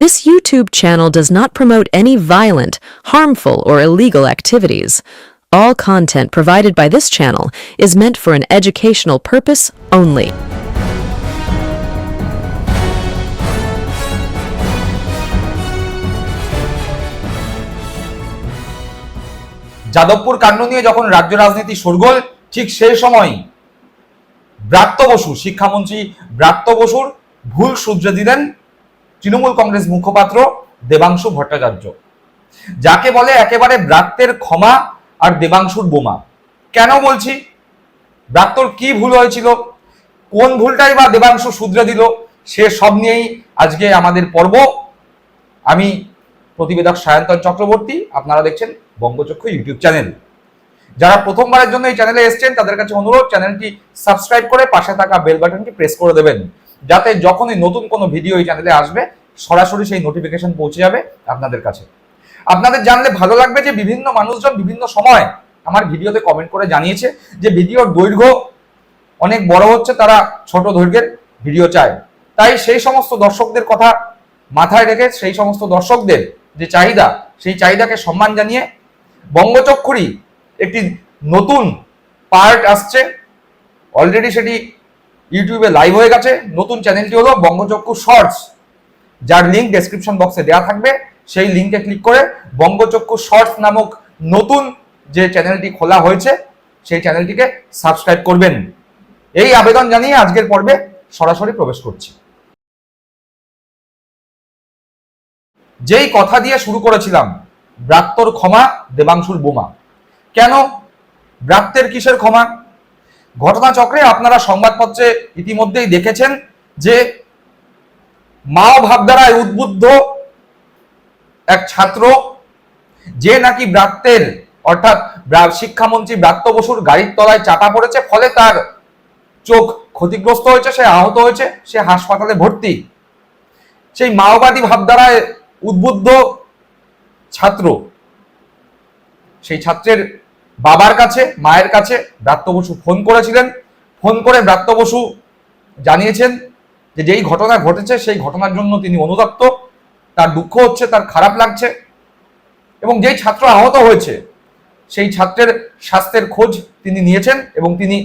This YouTube channel does not promote any violent, harmful, or illegal activities. All content provided by this channel is meant for an educational purpose only. Jadavpur কাণ্ড নিয়ে যখন রাজ্য রাজনীতি সরগোল ঠিক সেই সময় ব্রাত্য বসু শিক্ষামন্ত্রী ব্রাত্য বসুর ভুল শুধরে দিলেন তৃণমূল কংগ্রেস মুখপাত্র দেবাংশু ভট্টাচার্য, যাকে বলে একেবারে ব্রাত্যের ক্ষমা আর দেবাংশুর বোমা। কেন বলছি? ব্রাত্যর কি ভুল হয়েছিল? কোন ভুলটাই বা দেবাংশু শুধরে দিল? সে সব নিয়েই আজকে আমাদের পর্ব। আমি প্রতিবেদক সায়ন্তন চক্রবর্তী, আপনারা দেখছেন বঙ্গচক্ষু ইউটিউব চ্যানেল। যারা প্রথমবারের জন্য এই চ্যানেলে এসেছেন, তাদের কাছে অনুরোধ, চ্যানেলটি সাবস্ক্রাইব করে পাশে থাকা বেল বাটনটি প্রেস করে দেবেন। যাতে যখনই নতুন কোনো ভিডিও এই চ্যানেলে আসবে, সরাসরি সেই নোটিফিকেশন পৌঁছে যাবে আপনাদের কাছে। আপনাদের জানলে ভালো লাগবে যে বিভিন্ন মানুষজন বিভিন্ন সময় আমার ভিডিওতে কমেন্ট করে জানিয়েছে যে ভিডিওর দৈর্ঘ্য অনেক বড় হচ্ছে, তারা ছোট দৈর্ঘ্যের ভিডিও চায়। তাই সেই সমস্ত দর্শকদের কথা মাথায় রেখে সেই সমস্ত দর্শকদের যে চাহিদা, সেই চাহিদাকে সম্মান জানিয়ে বঙ্গচক্ষুরই একটি নতুন পার্ট আসছে। অলরেডি সেটি ইউটিউবে লাইভ হয়ে গেছে। নতুন চ্যানেলটি হলো বঙ্গচক্ষু শর্টস যার লিঙ্ক ডেসক্রিপশন বক্সে দেওয়া থাকবে, সেই লিঙ্কে ক্লিক করে বঙ্গচক্ষু শর্টস নামক নতুন যে চ্যানেলটি খোলা হয়েছে, সেই চ্যানেলটিকে সাবস্ক্রাইব করবেন। এই আবেদন জানিয়ে আজকের পর্বে সরাসরি প্রবেশ করছি। যেই কথা দিয়ে শুরু করেছিলাম, ব্রাত্যর ক্ষমা, দেবাংশুর বোমা। কেন ব্রাত্যের কিসের ক্ষমা? ঘটনাচক্রে আপনারা সংবাদপত্রে ইতিমধ্যেই দেখেছেন যে মাও ভাবধারায় উদ্বুদ্ধ এক ছাত্র যে নাকি ব্রাত্যের, অর্থাৎ শিক্ষামন্ত্রী ব্রাত্য বসুর গাড়ির তলায় চাপা পড়েছে, ফলে তার চোখ ক্ষতিগ্রস্ত হয়েছে, সে আহত হয়েছে, সে হাসপাতালে ভর্তি। সেই মাওবাদী ভাবধারায় উদ্বুদ্ধ ছাত্র, সেই ছাত্রের বাবার কাছে, মায়ের কাছে ব্রাত্য বসু ফোন করেছিলেন। ফোন করে ব্রাত্য বসু জানিয়েছেন যে যেই ঘটনা ঘটেছে, সেই ঘটনার জন্য তিনি অনুতপ্ত তার দুঃখ হচ্ছে, তার খারাপ লাগছে। এবং যেই ছাত্র আহত হয়েছে, সেই ছাত্রের স্বাস্থ্যের খোঁজ তিনি নিয়েছেন এবং তিনি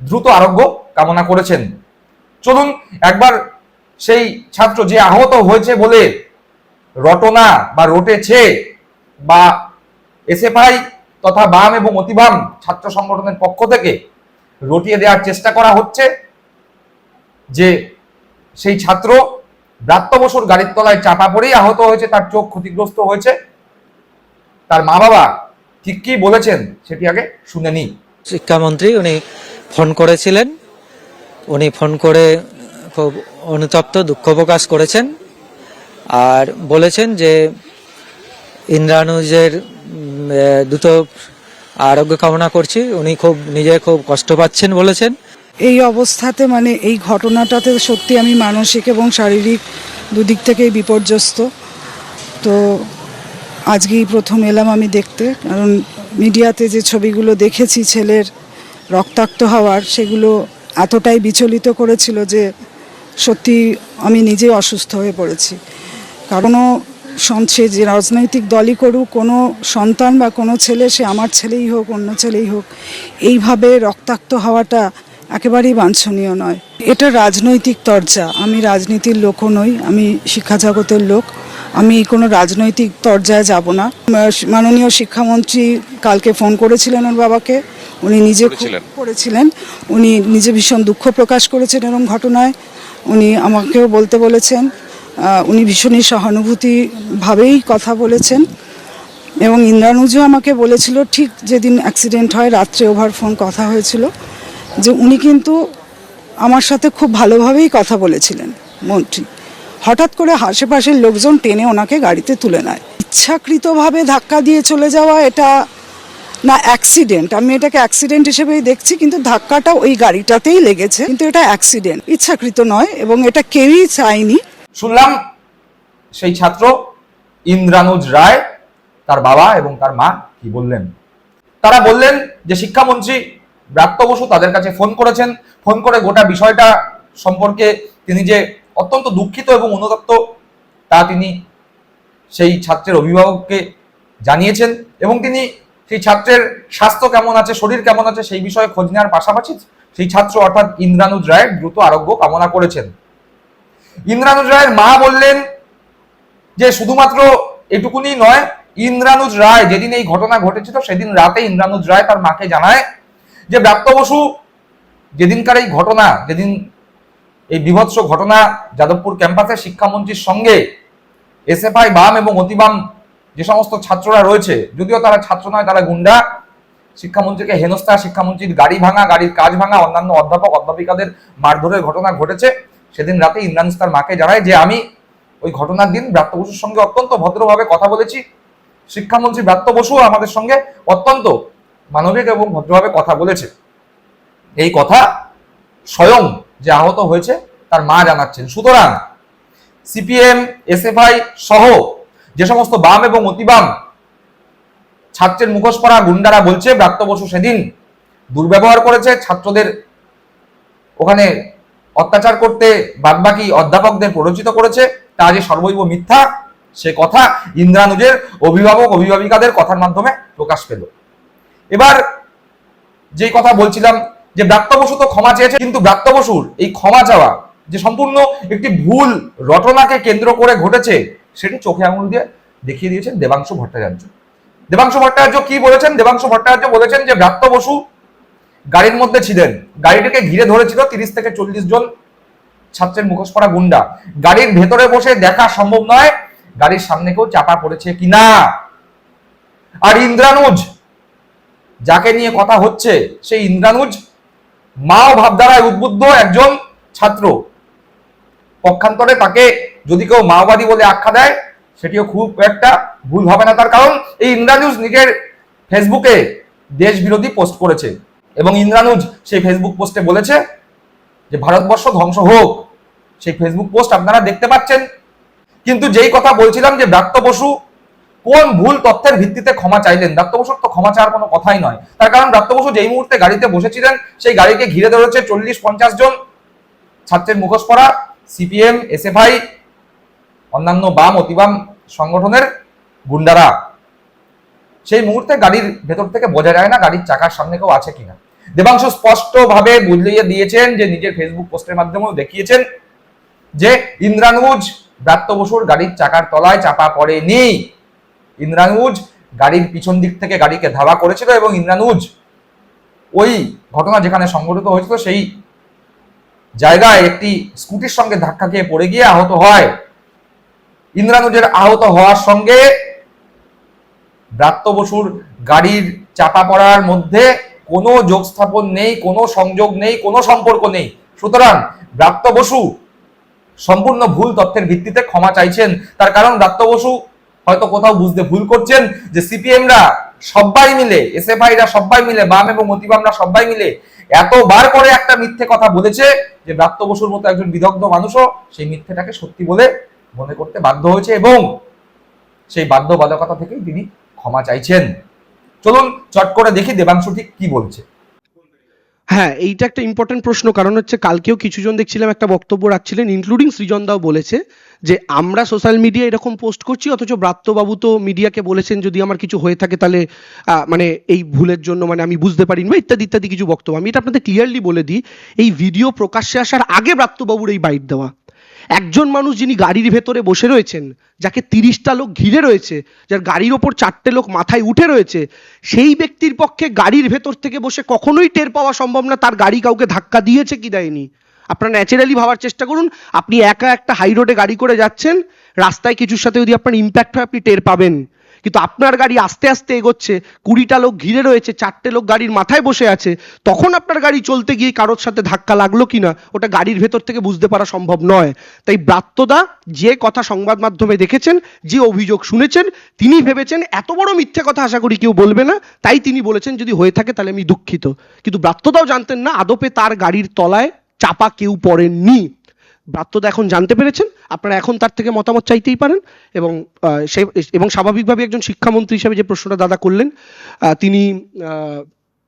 দ্রুত আরোগ্য কামনা করেছেন। চলুন, একবার সেই ছাত্র যে আহত হয়েছে বলে রটনা বা রটেছে বা এসএফআই তথা বাম এবং অতিবাম ছাত্র সংগঠনের পক্ষ থেকে রটিয়ে দেওয়ার চেষ্টা করা হচ্ছে যে সেই ছাত্র ব্রাত্য বসুর গাড়ির তলায় চাপা পড়েই আহত হয়েছে, তার চোখ ক্ষতিগ্রস্ত হয়েছে। তার মা বাবা ঠিক কি বলেছেন সেটি আগে শুনে নিই। শিক্ষামন্ত্রী, উনি ফোন করেছিলেন। উনি ফোন করে খুব অনুতপ্ত, দুঃখ প্রকাশ করেছেন। আর বলেছেন যে ইন্দ্রানুজের দ্রুত আরোগ্য কামনা করছি। উনি খুব, নিজে খুব কষ্ট পাচ্ছেন বলেছেন। এই অবস্থাতে মানে এই ঘটনাটাতে সত্যি আমি মানসিক এবং শারীরিক দুদিক থেকেই বিপর্যস্ত। তো আজকেই প্রথম এলাম আমি দেখতে, কারণ মিডিয়াতে যে ছবিগুলো দেখেছি ছেলের রক্তাক্ত হওয়ার, সেগুলো এতটাই বিচলিত করেছিল যে সত্যি আমি নিজে অসুস্থ হয়ে পড়েছি। কারণও সে যে রাজনৈতিক দলই করুক কোনো সন্তান বা কোনো ছেলে সে আমার ছেলেই হোক অন্য ছেলেই হোক এইভাবে রক্তাক্ত হওয়াটা একেবারেই বাঞ্ছনীয় নয়। এটা রাজনৈতিক তরজা। আমি রাজনীতির লোকও নই আমি শিক্ষা জগতের লোক। আমি কোনো রাজনৈতিক তরজায় যাব না। মাননীয় শিক্ষামন্ত্রী কালকে ফোন করেছিলেন ওর বাবাকে। উনি নিজে করেছিলেন। উনি নিজে ভীষণ দুঃখ প্রকাশ করেছেন এরকম ঘটনায়। উনি আমাকেও বলতে বলেছেন উনি ভীষণই সহানুভূতিভাবেই কথা বলেছেন। এবং ইন্দ্রানুজও আমাকে বলেছিল, ঠিক যেদিন অ্যাক্সিডেন্ট হয়, রাত্রে ওভার ফোন কথা হয়েছিল, যে উনি কিন্তু আমার সাথে খুব ভালোভাবেই কথা বলেছিলেন, মন্ত্রী। হঠাৎ করে আশেপাশের লোকজন টেনে ওনাকে গাড়িতে তুলে নেয়। ইচ্ছাকৃতভাবে ধাক্কা দিয়ে চলে যাওয়া এটা না অ্যাক্সিডেন্ট আমি এটাকে অ্যাক্সিডেন্ট হিসেবেই দেখছি, কিন্তু ধাক্কাটা ওই গাড়িটাতেই লেগেছে। কিন্তু এটা অ্যাক্সিডেন্ট ইচ্ছাকৃত নয়, এবং এটা কেউই চায়নি। শুনলাম সেই ছাত্র ইন্দ্রানুজ রায়, তার বাবা এবং তার মা কি বললেন? তারা বললেন যে শিক্ষামন্ত্রী ব্রাত্য বসু তাদের কাছে ফোন করেছেন। ফোন করে গোটা বিষয়টা সম্পর্কে তিনি যে অত্যন্ত দুঃখিত এবং অনুতপ্ত, তা তিনি সেই ছাত্রের অভিভাবককে জানিয়েছেন এবং তিনি সেই ছাত্রের স্বাস্থ্য কেমন আছে, শরীর কেমন আছে সেই বিষয়ে খোঁজ নেওয়ার পাশাপাশি সেই ছাত্র অর্থাৎ ইন্দ্রানুজ রায়ের দ্রুত আরোগ্য কামনা করেছেন। ইন্দ্রানুজ রায়ের মা বললেন যে শুধুমাত্র এটুকুনি নয়, ইন্দ্রানুজ রায় যেদিন এই ঘটনা ঘটেছিল সেদিন রাতে ইন্দ্রানুজ রায় তার মাকে জানায় যে ব্রাত্য বসু, যেদিনকার এই ঘটনা, যেদিন এই বিভৎস ঘটনা যাদবপুর ক্যাম্পাসে শিক্ষামন্ত্রীর সঙ্গে এসএফআই, বাম এবং অতিবাম যে সমস্ত ছাত্ররা রয়েছে, যদিও তারা ছাত্র নয়, তারা গুন্ডা, শিক্ষামন্ত্রীকে হেনস্থা, শিক্ষামন্ত্রীর গাড়ি ভাঙা, গাড়ির কাজ ভাঙা, অন্যান্য অধ্যাপক, অধ্যাপিকাদের মারধরের ঘটনা ঘটেছে। সেদিন রাতে ইন্দ্রানুজ তার মাকে জানায় যে, আমি ওই ঘটনার দিন ব্রাত্য বসুর সঙ্গে অত্যন্ত ভদ্রভাবে কথা বলেছি। শিক্ষামন্ত্রী ব্রাত্য বসু আমাদের সঙ্গে অত্যন্ত মানবিক এবং ভদ্রভাবে কথা বলেছে। এই কথা স্বয়ং যে আহত হয়েছে, তার মা জানাচ্ছেন। সুতরাং সিপিএম, এসএফআই সহ যে সমস্ত বাম এবং অতিবাম ছাত্রের মুখোশ পরা গুন্ডারা বলছে, ব্রাত্য বসু সেদিন দুর্ব্যবহার করেছে। ছাত্রদের ওখানে অত্যাচার করতে বাদবাকি অধ্যাপকদের প্ররোচিত করেছে, তা যে সর্বৈব মিথ্যা, সে কথা ইন্দ্রানুজের অভিভাবক, অভিভাবিকাদের কথার মাধ্যমে প্রকাশ পেল। এবার যেই কথা বলছিলাম, যে ব্রাত্য বসু তো ক্ষমা চেয়েছে, কিন্তু ব্রাত্য বসুর এই ক্ষমা চাওয়া যে সম্পূর্ণ একটি ভুল রটনাকে কেন্দ্র করে ঘটেছে, সেটি চোখে আঙুল দিয়ে দেখিয়ে দিয়েছেন দেবাংশু ভট্টাচার্য। দেবাংশু ভট্টাচার্য কি বলেছেন? দেবাংশু ভট্টাচার্য বলেছেন যে ব্রাত্য বসু গাড়ির মধ্যে ছিলেন গাড়িটাকে ঘিরে ধরেছিল তিরিশ থেকে চল্লিশ জন ছাত্রের মুখোশ পরা গুন্ডা। গাড়ির ভেতরে বসে দেখা সম্ভব নয় গাড়ির সামনে কেউ চাপা পড়েছে কিনা। আর ইন্দ্রানুজ, যাকে নিয়ে কথা হচ্ছে, সেই ইন্দ্রানুজ মাও ভাবধারায় উদ্বুদ্ধ একজন ছাত্র। পক্ষান্তরে তাকে যদি কেউ মাওবাদী বলে আখ্যা দেয়, সেটিও খুব একটা ভুল হবে না তার কারণ এই ইন্দ্রানুজ নিজের ফেসবুকে দেশ বিরোধী পোস্ট করেছে। এবং ইন্দ্রানুজ সেই ফেসবুক পোস্টে বলেছে যে ভারতবর্ষ ধ্বংস হোক। সেই ফেসবুক পোস্ট আপনারা দেখতে পাচ্ছেন। কিন্তু যেই কথা বলছিলাম যে ব্রাত্য বসু কোন ভুল তথ্যের ভিত্তিতে ক্ষমা চাইলেন? ব্রাত্য বসুর তো ক্ষমা চাওয়ার কোনো কথাই নয়। তার কারণ ব্রাত্য বসু যেই মুহূর্তে গাড়িতে বসেছিলেন, সেই গাড়িকে ঘিরে ধরেছে চল্লিশ পঞ্চাশ জন ছাত্রের মুখোশ পরা সিপিএম, এসএফআই, অন্যান্য বাম অতিবাম সংগঠনের গুন্ডারা। সেই মুহূর্তে গাড়ির ভেতর থেকে বোঝা যায় না গাড়ির চাকার সামনে কেউ আছে কিনা। দেবাংশু স্পষ্টভাবে বুঝলিয়ে দিয়েছেন যে, নিজের ফেসবুক পোস্টের মাধ্যমেও দেখিয়েছেন যে, ইন্দ্রানুজ ব্রাত্য বসুর গাড়ির চাকার তলায় চাপা পড়েনি। ইন্দ্রানুজ গাড়ির পিছন দিক থেকে গাড়িকে ধাওয়া করেছিল এবং ইন্দ্রানুজ ওই ঘটনা যেখানে সংঘটিত হয়েছিল, সেই জায়গায় একটি স্কুটির সঙ্গে ধাক্কা খেয়ে পড়ে গিয়ে আহত হয়। ইন্দ্রানুজের আহত হওয়ার সঙ্গে ব্রাত্য বসুর গাড়ির চাপা পড়ার মধ্যে কোনো যোগ স্থাপন নেই, কোনো সংযোগ নেই, কোনো সম্পর্ক নেই। সুতরাং ব্রাত্য বসু সম্পূর্ণ ভুল তথ্যের ভিত্তিতে ক্ষমা চাইছেন। তার কারণ ব্রাত্য বসু হয়তো কোথাও বুঝতে ভুল করছেন যে সিপিএমরা সবাই মিলে, এসএফআইরা সবাই মিলে, বাম এবং অতিবামরা সবাই মিলে এতবার করে একটা মিথ্যে কথা বলেছে যে ব্রাত্য বসুর মতো একজন বিদগ্ধ মানুষও সেই মিথ্যেটাকে সত্যি বলে মনে করতে বাধ্য হয়েছে এবং সেই বাধ্যবাধকতা থেকেই তিনি ক্ষমা চাইছেন? চলুন চট করে দেখি দেবাংশু ঠিক কি বলছে। হ্যাঁ এইটা একটা ইম্পর্টেন্ট প্রশ্ন, কারণ হচ্ছে কালকেও কিছুজন দেখছিলাম একটা বক্তব্য রাখছিলেন ইনক্লুডিং সৃজন দাও বলেছে যে, আমরা সোশ্যাল মিডিয়া এরকম পোস্ট করছি, অথচ ব্রাত্যবাবু তো মিডিয়াকে বলেছেন, যদি আমার কিছু হয়ে থাকে তাহলে মানে এই ভুলের জন্য মানে আমি বুঝতে পারিনি বা ইত্যাদি ইত্যাদি কিছু বক্তব্য। আমি এটা আপনাদের ক্লিয়ারলি বলে দিই, এই ভিডিও প্রকাশ্যে আসার আগে ব্রাত্যবাবুর এই বাইট দেওয়া। একজন মানুষ যিনি গাড়ির ভেতরে বসে রয়েছেন, যাকে তিরিশটা লোক ঘিরে রয়েছে, যার গাড়ির ওপর চারটে লোক মাথায় উঠে রয়েছে, সেই ব্যক্তির পক্ষে গাড়ির ভেতর থেকে বসে কখনোই টের পাওয়া সম্ভব না, তার গাড়ি কাউকে ধাক্কা দিয়েছে কি দেয়নি? আপনারা ন্যাচারালি ভাবার চেষ্টা করুন, আপনি একা একটা হাই রোডে গাড়ি করে যাচ্ছেন, রাস্তায় কিছুর সাথে যদি আপনার ইম্প্যাক্ট হয়, আপনি টের পাবেন। কিন্তু আপনার গাড়ি আস্তে আস্তে এগোচ্ছে, কুড়িটা লোক ঘিরে রয়েছে, চারটে লোক গাড়ির মাথায় বসে আছে, তখন আপনার গাড়ি চলতে গিয়ে কারোর সাথে ধাক্কা লাগল কিনা, ওটা গাড়ির ভেতর থেকে বুঝতে পারা সম্ভব নয়। তাই ব্রাত্যদা যে কথা সংবাদ মাধ্যমে দেখেছেন, যে অভিযোগ শুনেছেন, তিনি ভেবেছেন এত বড় মিথ্যে কথা আশা করি কেউ বলবে না, তাই তিনি বলেছেন যদি হয়ে থাকে তাহলে আমি দুঃখিত। কিন্তু ব্রাত্যদাও জানতেন না, আদপে তার গাড়ির তলায় চাপা কেউ পড়েননি। ব্রাত্যদা এখন জানতে পেরেছেন, আপনারা এখন তার থেকে মতামত চাইতেই পারেন এবং সে, এবং স্বাভাবিকভাবে একজন শিক্ষামন্ত্রী হিসেবে যে প্রশ্নটা দাদা করলেন তিনি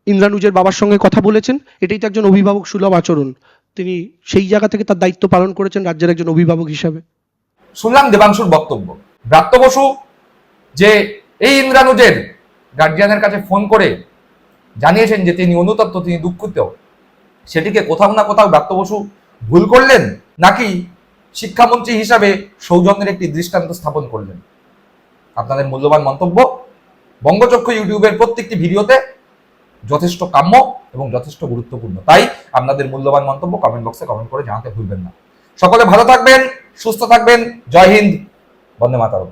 ইন্দ্রানুজের বাবার সঙ্গে কথা বলেছেন, এটাই তো একজন অভিভাবক সুলভ আচরণ। তিনি সেই জায়গা থেকে তার দায়িত্ব পালন করেছেন রাজ্যের একজন অভিভাবক হিসাবে। শুনলাম দেবাংশুর বক্তব্য। ব্রাত্য বসু, যে এই ইন্দ্রানুজের গার্জিয়ানের কাছে ফোন করে জানিয়েছেন যে তিনি অনুতপ্ত, তিনি দুঃখিত। সেটিকে কোথাও না কোথাও ব্রাত্য বসু ভুল করলেন? নাকি শিক্ষামন্ত্রী হিসাবে সৌজন্যের একটি দৃষ্টান্ত স্থাপন করলেন? আপনাদের মূল্যবান মন্তব্য, বঙ্গচক্ষু ইউটিউবের প্রত্যেকটি ভিডিওতে যথেষ্ট কাম্য এবং যথেষ্ট গুরুত্বপূর্ণ। তাই আপনাদের মূল্যবান মন্তব্য কমেন্ট বক্সে কমেন্ট করে জানাতে ভুলবেন না। সকলে ভালো থাকবেন, সুস্থ থাকবেন। জয় হিন্দ, বন্দে মাতারম।